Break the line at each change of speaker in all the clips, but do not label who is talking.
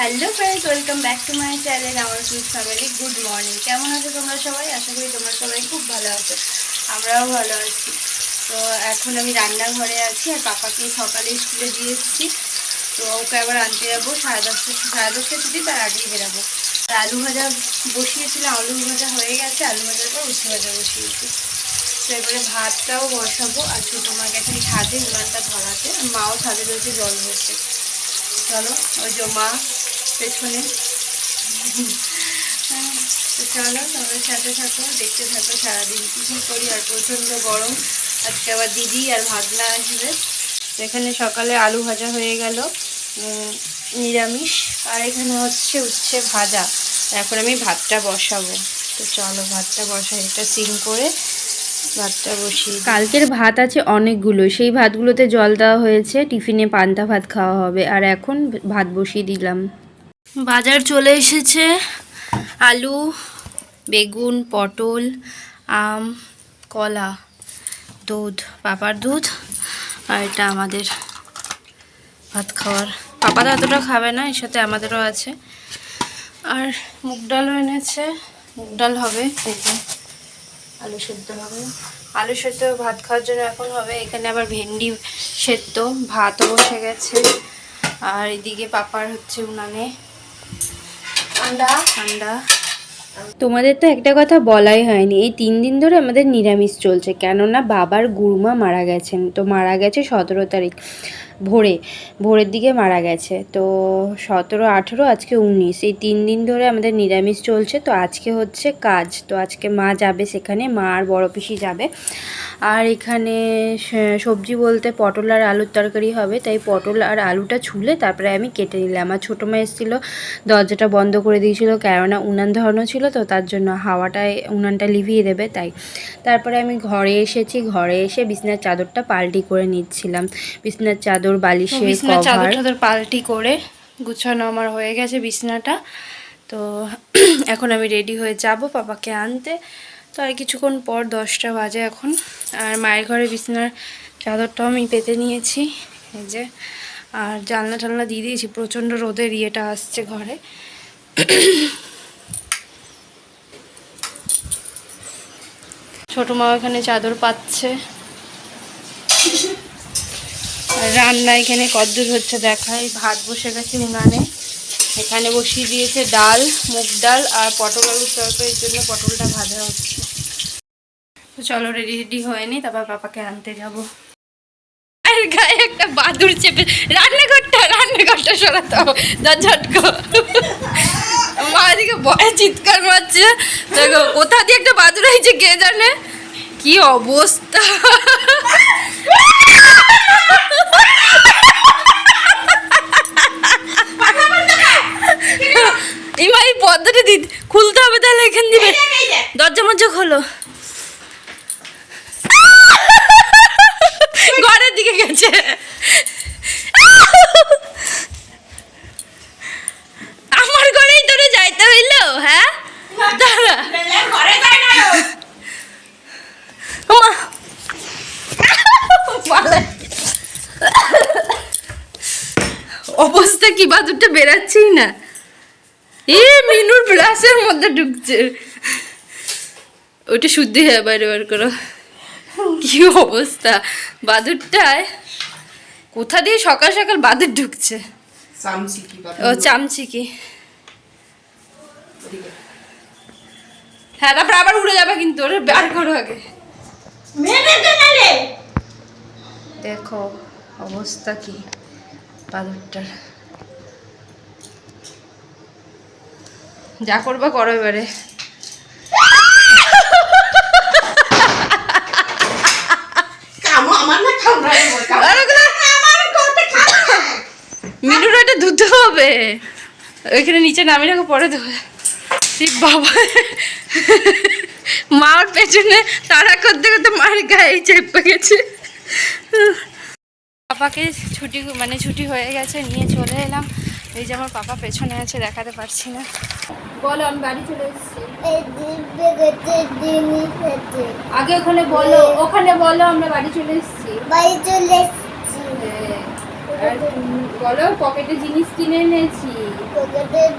Hello friends welcome back to my channel আমার sweet family good morning কেমন আছো তোমরা সবাই? আশা করি তোমরা সবাই খুব ভালো আছো, আমরাও ভালো আছি। তো এখন আমি রান্নাঘরে আছি, আর পাপাকে সকালে স্কুলে দিয়ে এসেছি। তো ওকে আবার আনতে যাব, সাড়ে দশটা সাড়ে দশটা ছুটি, তার আগেই বেরাবো। আর আলু ভাজা বসিয়েছিলাম, আলু ভাজা হয়ে গেছে, আলু ভাজার পর উচ্ছে ভাজা বসিয়েছি। তো এবারে ভাতটাও বসাবো, আর ছোটো মা গেছে ছাদে উনানটা ধরাতে মাও ছাদে রয়েছে, জল হচ্ছে চলো, ওই যে মা পেছনে। তো চলো তোমাদের সাথে থাকো, দেখতে থাকো, সারাদিন কী কী করি, আর প্রচণ্ড গরম। আজকে আবার দিদি আর ভাগনা আসবে। এখানে সকালে আলু ভাজা হয়ে গেল নিরামিষ, আর এখানে হচ্ছে উচ্ছে ভাজা। এখন আমি ভাতটা বসাবো। তো চলো, ভাতটা বসাই, এটা সিম করে ভাতটা বসি
কালকের ভাত আছে অনেকগুলো, সেই ভাতগুলোতে জল দেওয়া হয়েছে, টিফিনে পান্তা ভাত খাওয়া হবে, আর এখন ভাত বসিয়ে দিলাম।
বাজার চলে এসেছে। আলু, বেগুন, পটল, আম, কলা, দুধ, পাপার দুধ আর এটা আমাদের ভাত খাওয়ার। পাপা তো এতটা খাবে না, এর সাথে আমাদেরও আছে। আর মুগ ডালও এনেছে। মুগ ডাল হবে আলু সেদ্ধ হবে। আলু সেদ্ধ ভাত খাওয়ার জন্য এখন হবে, এখানে আবার ভেন্ডি সেদ্ধ, ভাতও বসে গেছে। আর এদিকে পাপার হচ্ছে উনানে
তোমাদের তো একটা কথা বলাই হয়নি, এই তিন দিন ধরে আমাদের নিরামিষ চলছে, কেননা বাবার গুরুমা মারা গেছেন, তো মারা গেছে সতেরো তারিখ। ভোরে, ভোরের দিকে মারা গেছে। তো সতেরো, আঠেরো, আজকে উনিশ। এই তিন দিন ধরে আমাদের নিরামিষ চলছে। তো আজকে হচ্ছে কাজ। তো আজকে মা যাবে সেখানে। মা আর বড় পিসি যাবে। আর এখানে সবজি বলতে পটল আর আলুর তরকারি হবে। তাই পটল আর আলুটা ছুলে তারপরে আমি কেটে নিলাম। আমার ছোটো মা এসেছিল, দরজাটা বন্ধ করে দিয়েছিল, কেননা উনান ধরানো ছিল, তো তার জন্য হাওয়াটায়, উনানটা লিভিয়ে দেবে তাই। তারপরে আমি ঘরে এসেছি। ঘরে এসে বিছনার চাদরটা পাল্টি করে নিচ্ছিলাম। বিছনার চাদর বালিশের
বিছনার চাদর টাদর পাল্টি করে গুছানো আমার হয়ে গেছে বিছনাটা। তো এখন আমি রেডি হয়ে যাব পাপাকে আনতে। তো আর কিছুক্ষণ পর দশটা বাজে এখন। আর মায়ের ঘরে বিছনার চাদরটাও আমি পেতে নিয়েছি। এই যে আর জানলা টালনা দিয়ে দিয়েছি প্রচণ্ড রোদের ইয়েটা আসছে ঘরে। ছোটো মা ওখানে চাদর পাচ্ছে। রান্না এখানে কদ্দূর হচ্ছে দেখাই ভাত বসে গেছে উনানে। এখানে বসিয়ে দিয়েছে ডাল, মুগ ডাল আর পটল আলুর তরকারির জন্য পটলটা ভাজা হচ্ছে। চলো রেডি রেডি হয়ে নি, তারপর পাপাকে আনতে যাব। আর গায়ে একটা বাদুর চেপে, রান্নাঘরটা রান্নাঘরটা সরাতে ঝটকো মা এদিকে ভয়ে চিৎকার মারছে। দেখো, কোথা দিয়ে একটা বাদুর হয়েছে কে জানে? কি অবস্থা ইমা এই পর্দাটা দি খুলতে হবে তাহলে এখান দিবে দরজা মরজা খোলো ঘরের দিকে গেছে আমার ঘরেই তোরে যাইতে হইল হ্যাঁ দাঁড়া ওমা। পালাই। অবস্থা কি বাদুরটা বেরাচ্ছেই না। এ মিনুর ব্রাশের মধ্যে ঢুকছে। ওইটা শুদ্ধি হয়ে বাইরে বার করো। কি অবস্থা? বাদুরটায় কোথা দিয়ে সকাল সকাল বাদুর ঢুকছে? ও চামচিকি। হ্যাঁ তারপর আবার উড়ে যাবে কিন্তু ওরা বার করো আগে। দেখো অবস্থা কি বাদুরটার। যা করবা করো এবারে। মিনুর ওটা ধুতে হবে। ওইখানে নিচে নামিয়ে রাখো পরে ধোবে। শিব বাবা। মার পেছনে তারা করতে করতে মার গায়ে চেপে গেছে। পাপাকে ছুটি মানে ছুটি হয়ে গেছে নিয়ে চলে এলাম। এই যে আমার পাপা পেছনে আছে দেখাতে পারছি না। বলো আমি বাড়ি চলে এসেছি। আগে ওখানে বলো ওখানে বলো আমরা বাড়ি চলে এসেছি।
বাড়ি চলে এসেছি।
হ্যাঁ। বলো পকেটে জিনিস কিনে এনেছি।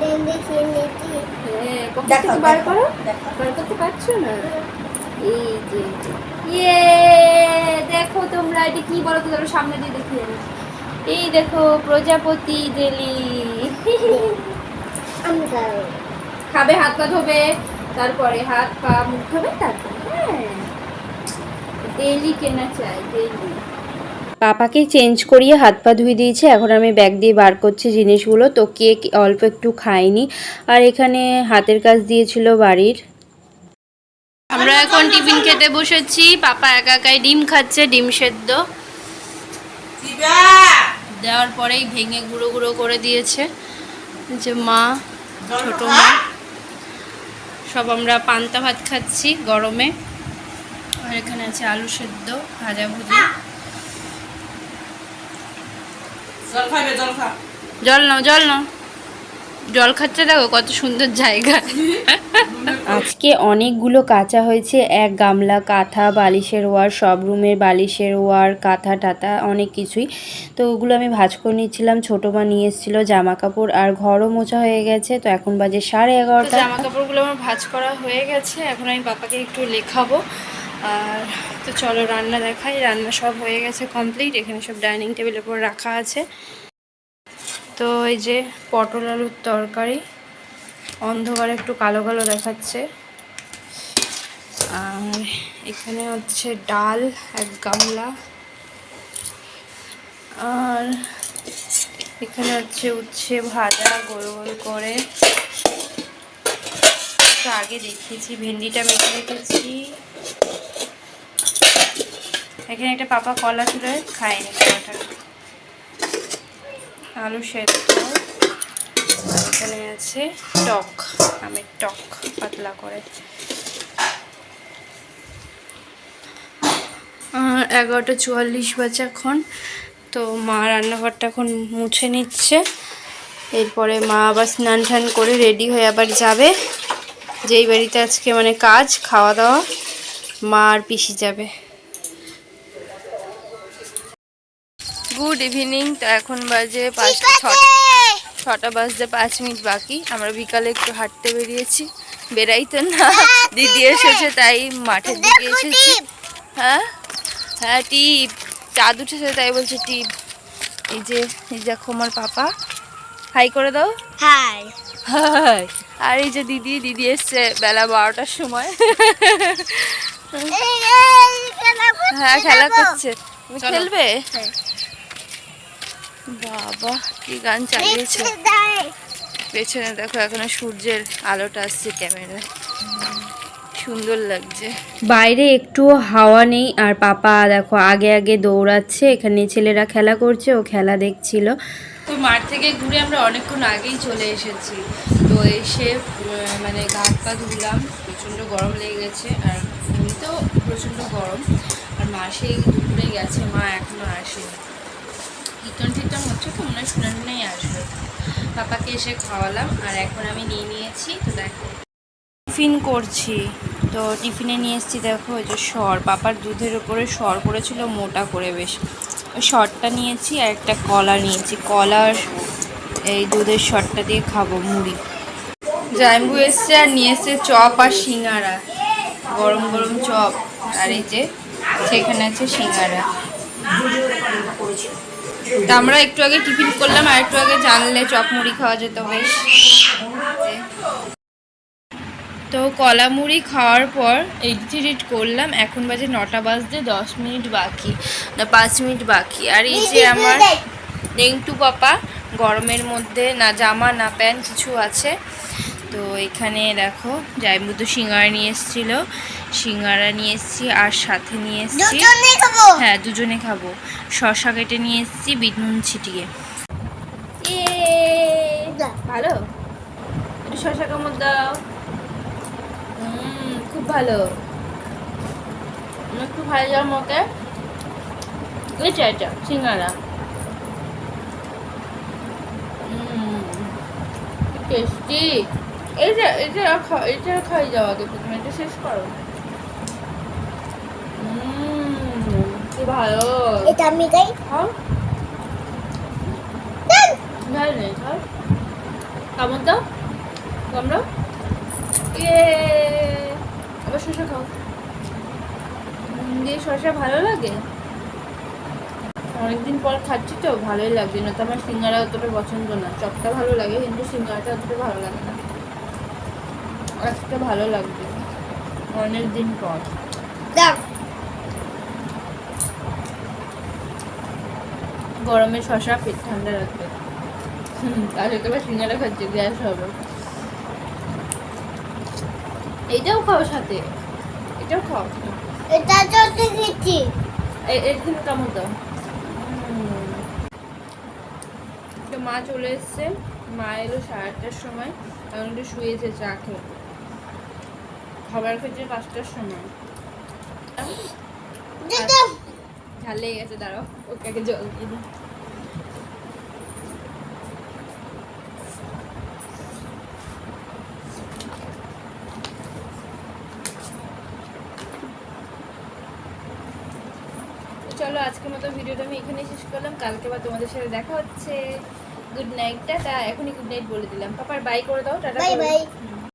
দিন দেখিয়ে
হ্যাঁ পকেট বার করো। বার করতে পারছ না? এই যে। ইয়ে দেখো তোমরা এটা কি বলো তো ধরো সামনে দিয়ে দেখিয়ে দিই। এই দেখো প্রজাপতি জেলি।
খাবে।
হাত পা ধোবে তারপরে হাত পা মুখ ধোবে তারপরে হ্যাঁ। ডেলি কেনা চাই ডেলি পাপাকে চেঞ্জ করিয়ে হাত পা ধুয়ে দিয়েছে এখন আমি ব্যাগ দিয়ে বার করছি জিনিসগুলো। তো কেক অল্প একটু খাইনি। আর এখানে হাতের কাজ দিয়েছিল বাড়ির। আমরা এখন টিফিন খেতে বসেছি। পাপা একা একাই ডিম খাচ্ছে ডিম সেদ্ধ। দেওয়ার পরেই ভেঙে গুঁড়ো গুঁড়ো করে দিয়েছে। যে মা ছোট মা সব আমরা পান্তা ভাত খাচ্ছি গরমে। আর এখানে আছে আলু সেদ্ধ ভাজা ভুজি।
জল খাবে জল খা।
জল নাও জল নাও। জল খাচ্ছে দেখো কত সুন্দর জায়গা। আজকে অনেকগুলো কাঁচা হয়েছে এক গামলা কাঁথা বালিশের ওয়ার সব রুমের বালিশের ওয়ার কাঁথা টাথা অনেক কিছুই। তো ওগুলো আমি ভাজ করে নিচ্ছিলাম ছোটো মা নিয়ে এসেছিল জামা কাপড় আর ঘরও মোছা হয়ে গেছে তো এখন বাজে সাড়ে এগারোটা। জামা কাপড়গুলো আমার ভাজ করা হয়ে গেছে এখন আমি পাপাকে একটু লেখাবো। আর তো চলো রান্না দেখাই রান্না সব হয়ে গেছে কমপ্লিট এখানে সব ডাইনিং টেবিলের উপর রাখা আছে। তো এই যে পটল আলুর তরকারি, অন্ধকারে একটু কালো কালো দেখাচ্ছে। আর এখানে হচ্ছে ডাল, এক গামলা। আর এখানে হচ্ছে উচ্ছে ভাজা গোল গোল করে আগে দেখিয়েছি, ভেন্ডিটা মেখে রেখেছি। এখানে একটা পাপা কলা তুলে খায়নি কলাটা আলু সেদ্ধ। এখানে আছে টক, আমের টক, পাতলা করে। এগারোটা চুয়াল্লিশ বাজে এখন। তো মা রান্নাঘরটা এখন মুছে নিচ্ছে। এরপরে মা আবার স্নান টান করে রেডি হয়ে আবার যাবে। যেই বাড়িতে আজকে মানে কাজ, খাওয়া দাওয়া, মা আর পিসি যাবে। Good evening. তো এখন বাজে পাঁচটা ছটা ছটা বাজতে পাঁচ মিনিট বাকি। আমরা বিকালে একটু হাঁটতে বেরিয়েছি। বেরাই তো না দিদি এসেছে তাই মাঠের দিকে এসেছি। হ্যাঁ? হ্যাঁ টিপ। চাঁদ উঠেছে তাই বলছে টিপ। এই যে এই দেখো আমার পাপা। হাই করে দাও।
হাই।
হাই। আর এই যে দিদি দিদি এসছে বেলা বারোটার সময়। হ্যাঁ খেলা করছে। খেলবে?
হ্যাঁ।
বাবা কি গান চালিয়েছে। পেছনে দেখো এখনও সূর্যের আলোটা আসছে ক্যামেরায়। সুন্দর লাগছে। বাইরে একটু হাওয়া নেই আর পাপা দেখো আগে আগে দৌড়াচ্ছে এখানে ছেলেরা খেলা করছে ও খেলা দেখছিল। তো মাঠ থেকে ঘুরে আমরা অনেকক্ষণ আগেই চলে এসেছি। তো এসে মানে গা পা ধুলাম প্রচণ্ড গরম লেগে গেছে আর এমনিতেও প্রচণ্ড গরম। আর মা সেই দুপুরে গেছে মা এখনও আসেনি। কীর্তন টীর্তন হচ্ছে তো মনে হয় শুনে শুনেই আসবে। পাপাকে এসে খাওয়ালাম, আর এখন আমি নিয়ে নিয়েছি, তো দেখো। টিফিন করছি, তো টিফিনে নিয়ে এসেছি, দেখো ওই যে সর। পাপার দুধের উপরে সর পড়েছিল, মোটা করে বেশ। ওই সরটা নিয়েছি, আর একটা কলা নিয়েছি। কলার এই দুধের সরটা দিয়ে খাব, মুড়ি। জাম্বু এসছে আর নিয়ে এসছে চপ আর সিঙ্গারা। গরম গরম চপ, আর এই যে সেখানে আছে সিঙ্গারা। আমরা একটু আগে টিফিন করলাম, আর একটু আগে জানলে চপ মুড়ি খাওয়া যেত বেশ। তো কলা মুড়ি খাওয়ার পর এডিট করলাম, এখন বাজে নটা বাজতে দশ মিনিট বাকি, না পাঁচ মিনিট বাকি। আর এই যে আমার নেংটু পাপা, গরমের মধ্যে না জামা, না প্যান্ট, কিছু আছে। তো এখানে দেখো জাইমুদু সিঙ্গারা নিয়ে এসেছিল। সিঙ্গারা নিয়ে এসেছি আর সাথে নিয়ে এসেছি। হ্যাঁ দুজনে খাব। শশা কেটে নিয়ে এসেছি বিট নুন ছিটিয়ে ভালো? একটু শশা কামড় দাও। হুম খুব ভালো। একটু ভালো যাওয়ার মতে। এটা এটা সিঙ্গারা। টেস্টি এটা এটা খা- এটা খাই যাও আগে প্রথমে এটা শেষ করো। কি ভালো।
এটা আমি খাই
খাও।
ঝাল নেই ঝাল কেমন দাও তোমরা? ইয়ে। আবার শসা খাও। দিয়ে শসা ভালো লাগে? অনেকদিন পর খাচ্ছি তো ভালোই লাগছে। না তো আমার সিঙ্গারা অতটা পছন্দ না। চপটা ভালো লাগে কিন্তু সিঙ্গারাটা অতটা ভালো লাগে না। আজকে ভালো লাগবে। অনেক দিন পর।
দাও।
গরমে শশা পেট ঠান্ডা রাখবে। তো আবার সিঙ্গারা খাচ্ছে গ্যাস হবে। এইটাও খাও সাথে। এটাও খাও।
এটা চলতে গেছি
এ- এখানে কেমন দাও। তো মা চলে এসছে। মা এলো সাড়ে আটটার সময়। এখন একটু শুয়েছে চা খেয়ে খাবার খেয়েছে পাঁচটার সময়। ঝাল লেগে গেছে দাঁড়াও। ওকে জল দিয়ে দিই। তো চলো আজকের মতো ভিডিওটা আমি এখানেই শেষ করলাম। কালকে বা তোমাদের সাথে দেখা হচ্ছে। Good night tata. এখনই গুড নাইট বলে দিলাম। পাপার বাই করে দাও। Tata
bye.
হুম।